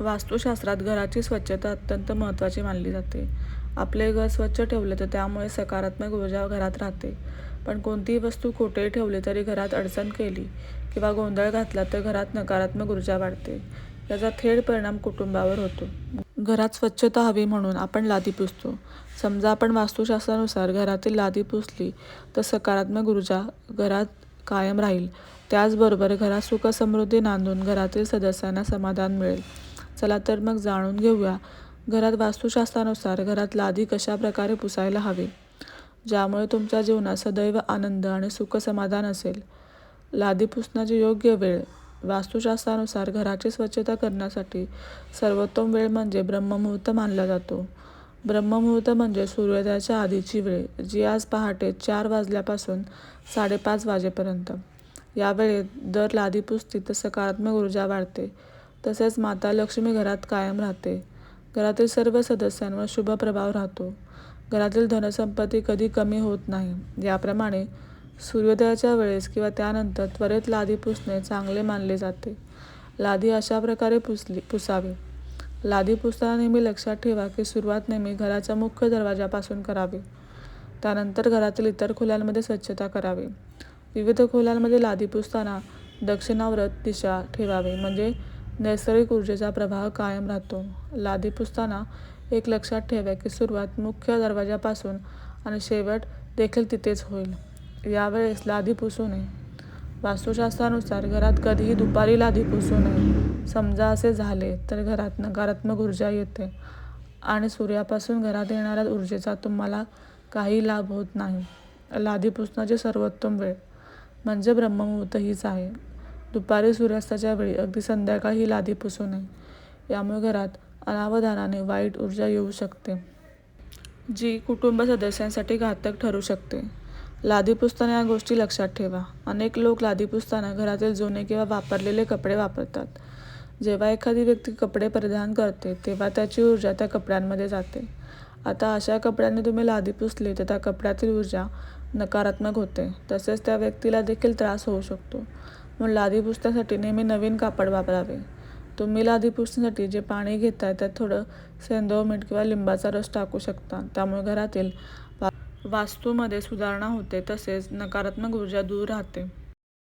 वास्तुशास्त्रात घराची स्वच्छता अत्यंत महत्त्वाची मानली जाते. आपले घर स्वच्छ ठेवले तर त्यामुळे सकारात्मक ऊर्जा घरात राहते. पण कोणतीही वस्तू कुठेही ठेवली तरी घरात अडचण केली किंवा गोंधळ घातला तर घरात नकारात्मक ऊर्जा वाढते. याचा थेट परिणाम कुटुंबावर होतो. घरात स्वच्छता हवी म्हणून आपण लादी पुसतो. समजा आपण वास्तुशास्त्रानुसार घरातील लादी पुसली तर सकारात्मक ऊर्जा घरात कायम राहील. त्याचबरोबर घरात सुखसमृद्धी नांदून घरातील सदस्यांना समाधान मिळेल. चला तर मग जाणून घेऊया घरात वास्तुशास्त्रानुसार घरात लादी कशा प्रकारे पुसायला हवी, ज्यामुळे तुमच्या जीवनात सदैव आनंद आणि सुख-समाधान असेल. लादी पुसण्याची योग्य वेळ वास्तुशास्त्रानुसार घराची स्वच्छता करण्यासाठी सर्वोत्तम वेळ म्हणजे ब्रह्ममुहूर्त मानला जातो. ब्रह्ममुहूर्त म्हणजे सूर्योदयाच्या आधीची वेळ, जी आज पहाटे चार वाजल्यापासून साडेपाच वाजेपर्यंत. या वेळेत दर लादी पुसती तर सकारात्मक ऊर्जा वाढते. तसेच माता लक्ष्मी घरात कायम राहते. घरातील सर्व सदस्यांवर शुभ प्रभाव राहतो. घरातील धनसंपत्ती कधी कमी होत नाही. याप्रमाणे सूर्योदयाच्या वेळेस किंवा त्यानंतर त्वरित लादी पुसणे चांगले मानले जाते. लादी अशा प्रकारे पुसली पुसावी. लादी पुसताना नेहमी लक्षात ठेवा की सुरुवात नेहमी घराच्या मुख्य दरवाजापासून करावी. त्यानंतर घरातील इतर खोल्यांमध्ये स्वच्छता करावी. विविध खोल्यांमध्ये लादी पुसताना दक्षिणाव्रत दिशा ठेवावी म्हणजे नैसर्गिक ऊर्जेचा प्रभाव कायम राहतो. लादी पुसताना एक लक्षात ठेवा की सुरुवात मुख्य दरवाजापासून आणि शेवट देखील तिथेच होईल. यावेळेस लादी पुसू नये. वास्तुशास्त्रानुसार घरात कधीही दुपारी लादी पुसू नये. समजा असे झाले तर घरात नकारात्मक ऊर्जा येते आणि सूर्यापासून घरात येणाऱ्या ऊर्जेचा तुम्हाला काही लाभ होत नाही. लादी पुसण्याची सर्वोत्तम वेळ म्हणजे ब्रह्ममुहूर्त हीच आहे. दुपारी सूर्यास्ताच्या वेळी अगदी संध्याकाळी ही लादी पुसू नये. यामुळे घरात अनावधानाने वाईट ऊर्जा येऊ शकते. जी कुटुंब सदस्यांसाठी घातक ठरू शकते. लादी पुसताना या गोष्टी लक्षात ठेवा. अनेक लोक लादी पुसताना घरातील जुने किंवा वापरलेले कपडे वापरतात. जेव्हा एखादी व्यक्ती कपडे परिधान करते तेव्हा त्याची ऊर्जा त्या कपड्यांमध्ये जाते. आता अशा कपड्यांनी तुम्ही लादी पुसली तर त्या कपड्यातील ऊर्जा नकारात्मक होते. तसेच त्या व्यक्तीला देखील त्रास होऊ शकतो. म्हणून लादी पुसण्यासाठी नेहमी नवीन कापड वापरावे. तुम्ही लादी पुसण्यासाठी जे पाणी घेताय त्यात थोडं सैंधव मीठ किंवा लिंबाचा रस टाकू शकता. त्यामुळे घरातील वास्तूमध्ये सुधारणा होते तसेच नकारात्मक ऊर्जा दूर राहते.